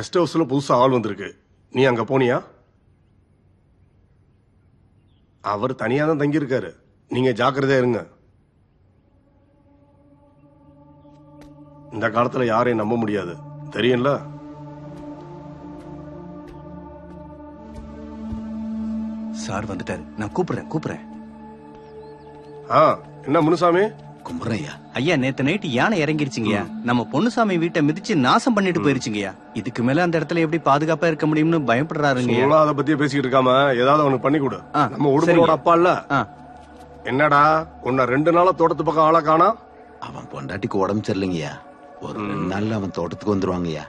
Guest ஹவுஸ்ல புதுசா ஆள் வந்திருக்கு. நீ அங்க போனியா? அவர் தனியா தான் தங்கியிருக்காரு. நீங்க ஜாக்கிரதையா இருங்க. இந்த காலத்துல யாரையும் நம்ப முடியாது. தெரியும்ல? சார் வந்துட்டாரு. நான் கூப்பிடுறேன் கூப்பிடுறேன். ஆ என்ன முனுசாமி? கும்பிட்றேன் ஐயா நேத்து நைட்டு யானை இறங்கிருச்சுங்கய்யா. நம்ம பொன்னுசாமி வீட்டை மிதிச்சு நாசம் பண்ணிட்டு போயிருச்சுங்கய்யா. இதுக்கு மேல அந்த இடத்துல எப்படி பாதுகாப்பா இருக்க முடியும்னு பயப்படுறாருங்கய்யா. சும்மா அதை பத்தியே பேசிக்கிட்டு இருக்காம ஏதாவது அவனுக்கு பண்ணி கொடு. நம்ம உடுமலோட. அப்பா இல்ல. ஆ, என்னடா உன்னை ரெண்டு நாளா தோட்டத்து பக்கம் ஆளா காணா? அவன் பொண்டாட்டிக்கு உடம்பு சரியில்லைங்கய்யா. ஒரு ரெண்டு நாள்ல அவன் தோட்டத்துக்கு வந்துருவாங்கய்யா.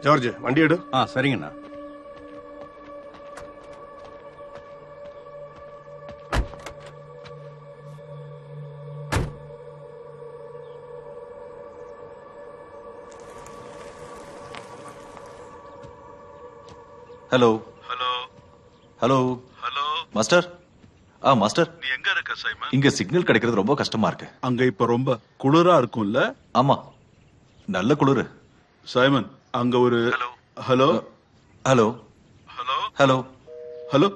ஜார்ஜ் வண்டி எடு. ஆ சரிங்கண்ணா. Hello hello hello hello master ஆ மாஸ்டர் நீ எங்க இருக்க சைமன் இங்க சிக்னல் கிடைக்கிறது ரொம்ப கஷ்டமா இருக்கு. அங்க இப்ப ரொம்ப குளிரா இருக்கும்ல? ஆமா. நல்ல குளிரு. சைமன் அங்க ஒரு hello hello hello hello hello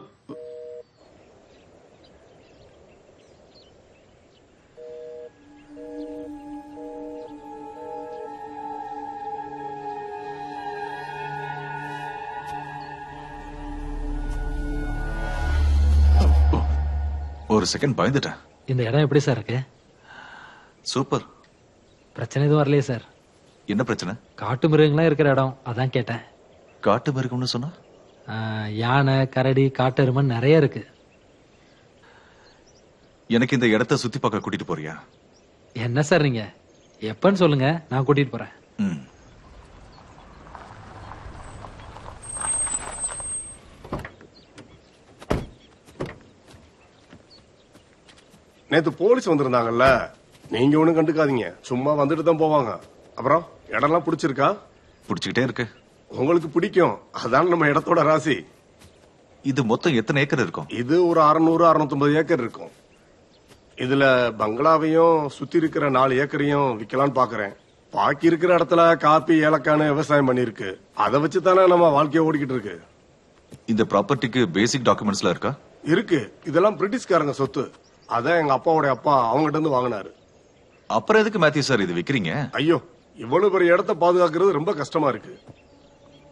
ஒரு செகண்ட் பயந்துட்டேன். இந்த இடம் எப்படி சார் இருக்கு? சூப்பர் பிரச்சனை எதுவும் வரலையே சார். என்ன பிரச்சனை? காட்டு மிருகங்களாம் இருக்கிற இடம் அதான் கேட்டேன். காட்டு மிருகம்னு சொன்னா? யானை கரடி காட்டெருமன் நிறைய இருக்கு. எனக்கு இந்த இடத்த சுத்தி பார்க்க கூட்டிட்டு போறியா? என்ன சார் நீங்க? எப்பன்னு சொல்லுங்க நான் கூட்டிட்டு போறேன். நேத்து போலீஸ் வந்திருந்தாங்கல்ல? நீங்க ஒண்ணும் கண்டுக்காதீங்க. சும்மா வந்துட்டு தான் போவாங்க. அப்புறம் இடம்லாம் பிடிச்சிருக்கா? பிடிச்சுக்கிட்டே இருக்கு. உங்களுக்கு பிடிக்கும். அதான் நம்ம இடத்தோட ராசி. இது மொத்தம் எத்தனை ஏக்கர் இருக்கும்? இது ஒரு அறுநூறு அறுநூத்தொன்பது ஏக்கர் இருக்கும். இதுல பங்களாவையும் சுத்தி இருக்கிற நாலு ஏக்கரையும் விக்கலாம்னு பாக்குறேன். பாக்கி இருக்கிற இடத்துல காப்பி ஏலக்கான்னு விவசாயம் பண்ணிருக்கு அதை வச்சு தானே நம்ம வாழ்க்கைய ஓடிக்கிட்டு இருக்கு. இந்த ப்ராப்பர்ட்டிக்கு பேசிக் டாக்குமெண்ட்ஸ்லாம் இருக்கா? இருக்கு. இதெல்லாம் பிரிட்டிஷ்காரங்க சொத்து. அதான் எங்க அப்பாவோட அப்பா அவங்ககிட்ட இருந்து வாங்கினாரு. அப்புறம் எதுக்கு மேத்யூ சார் இது விக்கிறீங்க? ஐயோ இவ்வளவு பெரிய இடத்த பாதுகாக்கிறது ரொம்ப கஷ்டமா இருக்கு.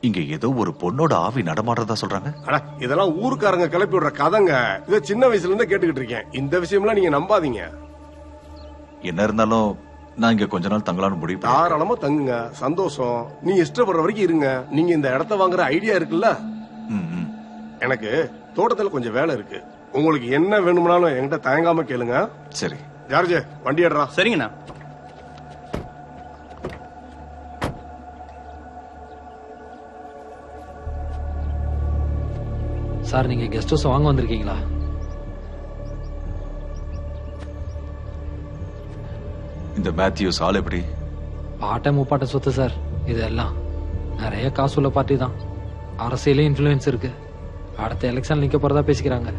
இங்க ஏதோ ஒரு பொண்ணோட ஆவி நடமாடுறதா சொல்றாங்க? அட இதெல்லாம் ஊருக்காரங்க கிளப்பி விடுற கதைங்க. இதை சின்ன வயசுல இருந்தே கேட்டுக்கிட்டு இருக்கேன். இந்த விஷயம்லாம் நீங்க நம்பாதீங்க. என்ன இருந்தாலும் நான் இங்க கொஞ்ச நாள் தங்கலாம்னு முடிவு. தாராளமா தங்குங்க. சந்தோஷம். நீங்க இஷ்டப்படுற வரைக்கும் இருங்க. நீங்க இந்த இடத்த வாங்குற ஐடியா இருக்குல்ல. எனக்கு தோட்டத்துல கொஞ்சம் வேலை இருக்கு. உங்களுக்கு என்ன வேணும்னாலும் என்கிட்ட தயங்காம கேளுங்க. சரி. ஜார்ஜ் வண்டி எடுறா சரிங்கண்ணா. சார் நீங்க கெஸ்ட் ஹவுஸ் வாங்க வந்திருக்கீங்களா? இந்த மேத்யூஸ் ஆள் எப்படி? பாட்டை முப்பாட்ட சொத்து சார். இதெல்லாம் நிறைய காசு உள்ள பார்ட்டி தான். அரசியலே இன்ஃப்ளூயன்ஸ் இருக்கு. அடுத்த எலெக்ஷன் நிக்க போறதா பேசிக்கிறாங்க.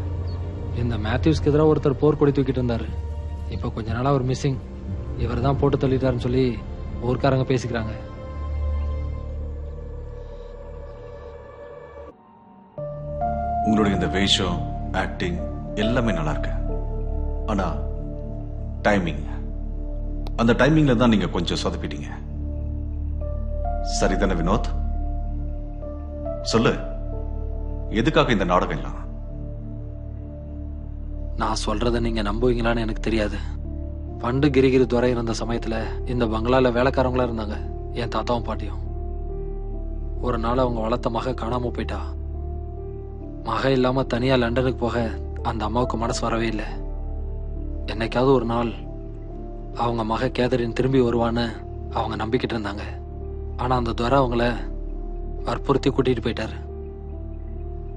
இந்த மேத்யூஸ்க்கு எதிராக ஒருத்தர் போர் கொடி தூக்கிட்டு இருந்தாரு. இப்போ கொஞ்ச நாளா ஒரு மிஸ்ஸிங் இவர் தான் போட்டு தள்ளிட்டாருன்னு சொல்லி ஊர்க்காரங்க பேசிக்கிறாங்க. உங்களுடைய இந்த வேஷம் ஆக்டிங் எல்லாமே நல்லா இருக்கு. ஆனா டைமிங் அந்த டைமிங்ல தான் நீங்க கொஞ்சம் சொதப்பிட்டீங்க. சரிதானே வினோத்? சொல்லு எதுக்காக இந்த நாடகம் எல்லாம்? நான் சொல்றத நீங்க நம்புவீங்களான்னு எனக்கு தெரியாது. பண்டு கிரிகிரி துறை இருந்த சமயத்துல இந்த பங்களால வேலைக்காரங்களா இருந்தாங்க. என் தாத்தாவும் பாட்டியும். ஒரு நாள் அவங்க வளர்த்த மக காணாம போயிட்டா. மக இல்லாம தனியா லண்டனுக்கு போக அந்த அம்மாவுக்கு மனசு வரவே இல்லை. என்னைக்காவது ஒரு நாள் அவங்க மக கேதரின் திரும்பி வருவான்னு அவங்க நம்பிக்கிட்டு இருந்தாங்க. ஆனா அந்த துறை அவங்கள வற்புறுத்தி கூட்டிட்டு போயிட்டாரு.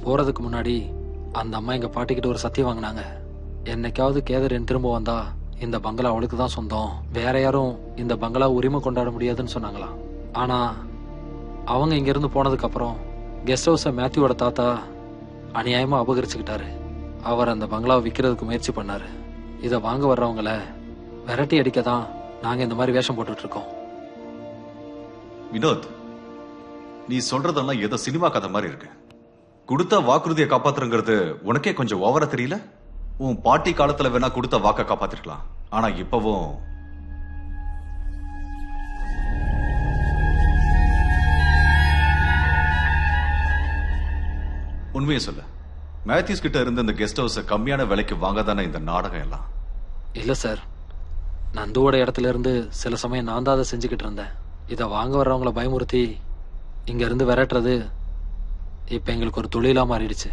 போறதுக்கு முன்னாடி அந்த அம்மா எங்க பாட்டிக்கிட்ட ஒரு சத்தியம் வாங்கினாங்க. என்னைக்காவது கேதரின் திரும்ப வந்தா இந்த பங்களா அவளுக்கு தான் சொந்தம். வேற யாரும் இந்த பங்களா உரிமை கொண்டாட முடியாதுன்னு சொன்னாங்களாம் ஆனா அவங்க இங்கிருந்து போனதுக்கு அப்புறம் கெஸ்ட் ஹவுஸை மேத்யூவோட தாத்தா அநியாயமா அபகரிச்சுக்கிட்டாரு. அவர் அந்த பங்களாவை விற்கிறதுக்கு முயற்சி பண்ணாரு. இதை வாங்க வர்றவங்கள விரட்டி அடிக்க தான் நாங்க இந்த மாதிரி வேஷம் போட்டுட்டு இருக்கோம். வினோத் நீ சொல்றதெல்லாம் ஏதோ சினிமா கதை மாதிரி இருக்கு. கொடுத்த வாக்குறுதியை காப்பாத்துறங்கிறது உனக்கே கொஞ்சம் ஓவரா தெரியல? உன் பாட்டி காலத்துல வேணா கொடுத்த வாக்க காப்பாத்திருக்கலாம். ஆனா இப்பவும் உண்மையை சொல்லு. மேத்யூஸ் கிட்ட இருந்த இந்த கெஸ்ட் ஹவுஸை கம்மியான விலைக்கு வாங்க இந்த நாடகம் எல்லாம்? இல்ல சார். நந்துவோட இடத்துல இருந்து சில சமயம் நான் தான் அதை செஞ்சுக்கிட்டு இருந்தேன். இதை வாங்க வர்றவங்கள பயமுறுத்தி இங்க இருந்து விரட்டுறது இப்ப எங்களுக்கு ஒரு தொழிலா மாறிடுச்சு.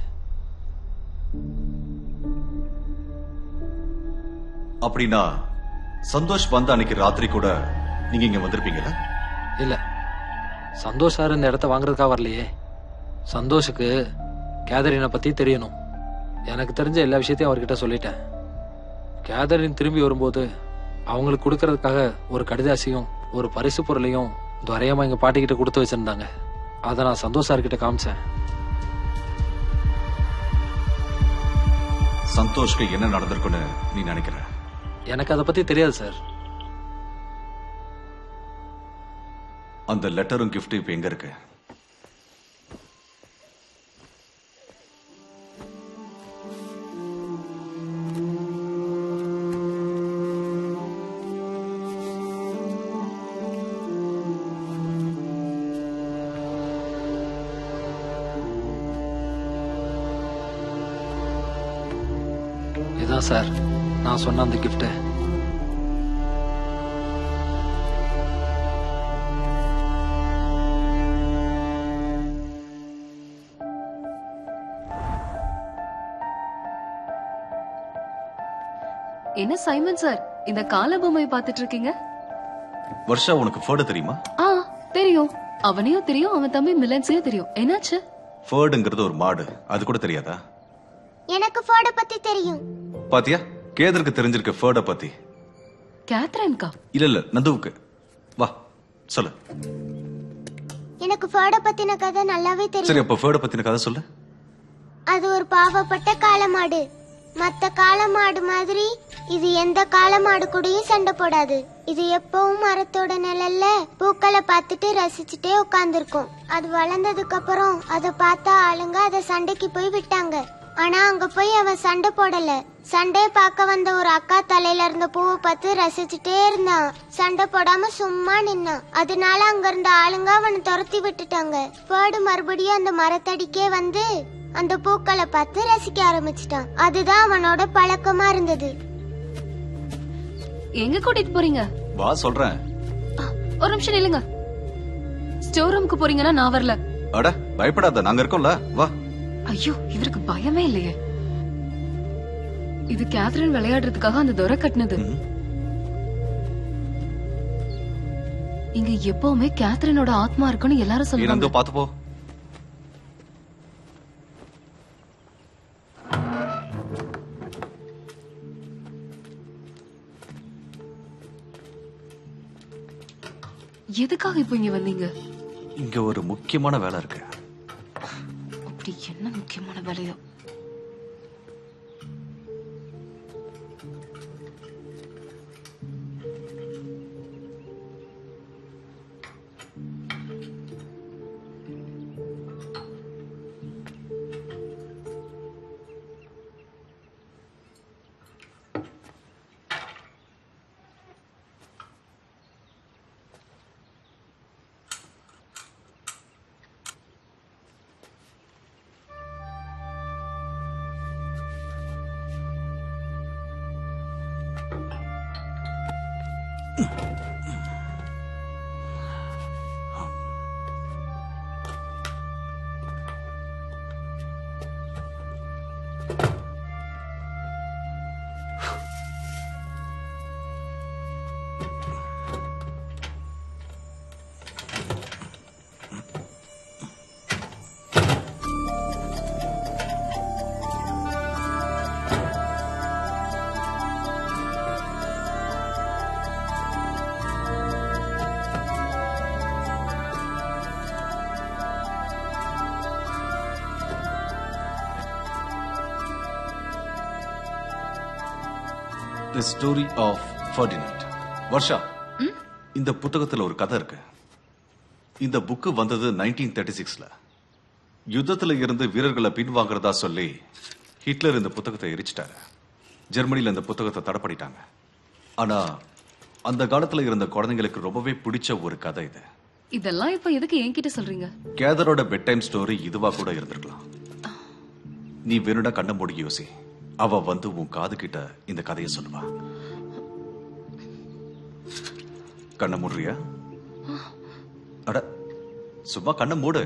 அப்படின்னா சந்தோஷ் வந்த அன்னைக்கு ராத்திரி கூட நீங்க இங்க வந்திருப்பீங்கல்ல? இல்ல. சந்தோஷ் சார் இந்த இடத்த வாங்குறதுக்காக வரலையே. சந்தோஷுக்கு கேதரினை பத்தி தெரியணும். எனக்கு தெரிஞ்ச எல்லா விஷயத்தையும் அவர்கிட்ட சொல்லிட்டேன். கேதரின் திரும்பி வரும்போது அவங்களுக்கு கொடுக்கறதுக்காக ஒரு கடிதாசியும் ஒரு பரிசு பொருளையும் துரையம்மா எங்க பாட்டிக்கிட்ட கொடுத்து வச்சிருந்தாங்க. அதை நான் சந்தோஷ் சார் கிட்ட காமிச்சேன். சந்தோஷ்க்கு என்ன நடந்திருக்குன்னு நீ நினைக்கிற? எனக்கு அதை பத்தி தெரியாது சார். அந்த லெட்டரும் கிஃப்டும் இப்ப எங்க இருக்கு? இதான் சார். நான் சொன்ன அந்த கிஃப்ட்டு என்ன சைமன் சார் இந்த கால பொம்மை பாத்துட்டு இருக்கீங்க? வருஷா உனக்கு ஃபேர்டு தெரியுமா? ஆ தெரியும். அவனையும் தெரியும் அவன் தம்பி மிலன்ஸையும் தெரியும். என்னாச்சு? ஃபேர்டுங்கிறது ஒரு மாடு. அது கூட தெரியாதா? எனக்கு ஃபோர்ட பத்தி தெரியும். பாத்தியா? கேதருக்கு தெரிஞ்சிருக்க ஃபேர்ட பத்தி. கேத்ரின்கா? இல்ல இல்ல நந்துவுக்கு. வா சொல்லு. எனக்கு ஃபோர்ட பத்தின கதை நல்லாவே சரி தெரியும் அப்ப ஃபேர்ட பத்தின கதை சொல்லு. அது ஒரு பாவப்பட்ட காளமாடு. மத்த காளமாடு மாதிரி இது எந்த காளமாடு கூடயும் சண்டை போடாது. இது எப்பவும் மரத்தோட நிழல்ல பூக்களை பார்த்துட்டு ரசிச்சுட்டே உட்கார்ந்திருக்கும். அது வளர்ந்ததுக்கு அப்புறம் அதை பார்த்த ஆளுங்க அதை சண்டைக்கு போய் விட்டாங்க. ஆனா அங்க போய் அவன் சண்டை போடல. சண்டையை பார்க்க வந்த ஒரு அக்கா தலையில இருந்த பூவை பார்த்து ரசிச்சுட்டே இருந்தான். சண்டை போடாம சும்மா நின்னான். அதனால அங்க இருந்த ஆளுங்க அவனை துரத்தி விட்டுட்டாங்க. பேர்டு மறுபடியும் அந்த மரத்தடிக்கே வந்து அந்த பூக்களை பார்த்து ரசிக்க ஆரம்பிச்சிட்டான். அதுதான் அவனோட பழக்கமா இருந்தது. எங்க கூட்டிட்டு போறீங்க? வா சொல்றேன். ஒரு நிமிஷம் நில்லுங்க. ஸ்டோர் ரூமுக்கு போறீங்கன்னா நான் வரல. அட பயப்படாத நாங்க இருக்கோம்ல. வா. ஐயோ இவருக்கு பயமே இல்லையே. இது கேத்ரின் விளையாடுறதுக்காக அந்த துரை கட்டினது. இங்க எப்பவுமே கேத்ரினோட ஆத்மா இருக்குன்னு எல்லாரும் சொல்லுவாங்க பாத்து போ. எதுக்காக இப்போ இங்க வந்தீங்க? இங்க ஒரு முக்கியமான வேலை இருக்கு. அப்படி என்ன முக்கியமான வேலையோ? Uh. The story of Ferdinand Varsha இந்த புத்தகத்துல ஒரு கதை இருக்கு. இந்த புக்கு வந்தது நைன்டீன் தேர்ட்டி சிக்ஸ்ல யுத்தத்துல இருந்து வீரர்களை பின்வாங்குறதா சொல்லி ஹிட்லர் இந்த புத்தகத்தை எரிச்சிட்டாரு. ஜெர்மனில இந்த புத்தகத்தை தடை பண்ணிட்டாங்க. ஆனா அந்த காலத்துல இருந்த குழந்தைங்களுக்கு ரொம்பவே பிடிச்ச ஒரு கதை இது. இதெல்லாம் இப்ப எதுக்கு என்கிட்ட சொல்றீங்க? கேதரோட பெட் டைம் ஸ்டோரி இதுவா கூட இருந்திருக்கலாம். நீ வேணும்னா கண்ண மூடி யோசி. அவ வந்து உன் காது கிட்ட இந்த கதையை சொல்லுவா. கண்ண மூடுறியா? அட சும்மா கண்ணை மூடு.